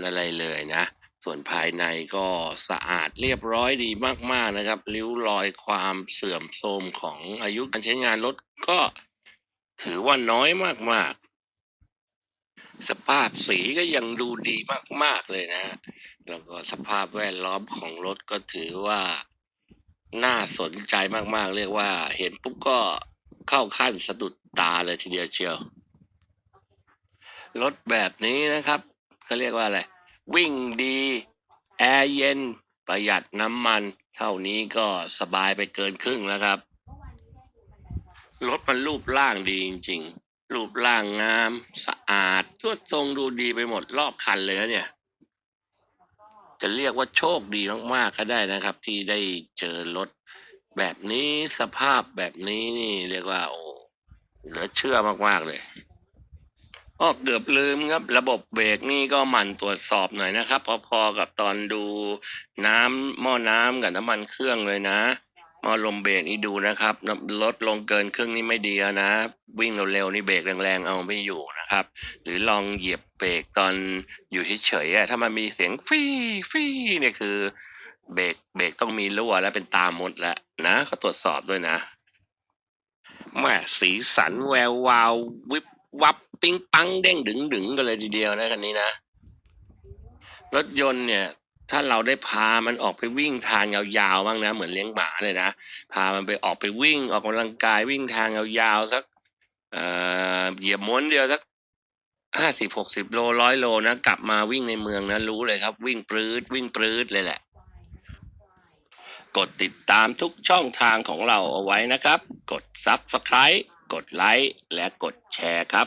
อะไรเลยนะ ส่วนภายในก็สะอาดเรียบร้อยดีมาก ๆนะครับ ริ้วรอยความเสื่อมโทรมของอายุการใช้งานรถก็ถือว่าน้อยมาก ๆ สภาพสีก็ยังดูดีมาก ๆ เลยนะ แล้วก็สภาพแวดล้อมของรถก็ถือว่าน่าสนใจมาก ๆ เรียกว่า เห็นปุ๊บก็เข้าขั้นสะดุดตาเลยทีเดียวเชียว รถแบบนี้นะครับ เขาเรียกว่าอะไร วิ่งดี แอร์เย็น ประหยัดน้ำมัน เท่านี้ก็สบายไปเกินครึ่งแล้วครับ รถมันรูปร่างดีจริง ๆ รูปร่างงาม สะอาดทวดทรงดูดีไปหมดรอบคันเลยนะเนี่ย จะเรียกว่าโชคดีมากๆก็ได้นะครับ ที่ได้เจอรถแบบนี้สภาพแบบนี้นี่เรียกว่าโอ้เหลือเชื่อมากๆเลย อ้อเกือบลืมครับ ระบบเบรกนี่ก็หมั่นตรวจสอบหน่อยนะครับ พอๆกับตอนดูน้ำหม้อน้ำกับน้ำมันเครื่องเลยนะหม้อลมเบรกนี่ดูนะครับลดลงเกินครึ่งนี่ไม่ดีแล้วนะ วิ่งเร็วๆนี่เบรกแรงๆเอาไม่อยู่นะครับ หรือลองเหยียบเบรกตอนอยู่เฉยๆถ้ามันมีเสียงฟี่ฟี่เนี่ยคือเบรกเบรกต้องมีรั่วแล้วเป็นตามมดแล้วนะเขาตรวจสอบด้วยนะแม่สีสันแวววาววิบ วับปิ้งปังเด้งดึงดึงกันเลยทีเดียวนะคันนี้นะ รถยนต์เนี่ยถ้าเราได้พามันออกไปวิ่งทางยาวๆบ้างนะ เหมือนเลี้ยงหมาเลยนะ พามันไปออกไปวิ่งออกกำลังกายวิ่งทางยาวๆสักเอ่อเหยียบม้วนเดียวสักห้าสิบหกสิบโลร้อยโลนะกลับมาวิ่งในเมืองนะรู้เลยครับ วิ่งปลื้ดวิ่งปลื้ดเลยแหละ กดติดตามทุกช่องทางของเราเอาไว้นะครับ กด Subscribe กดไลค์และกดแชร์ครับ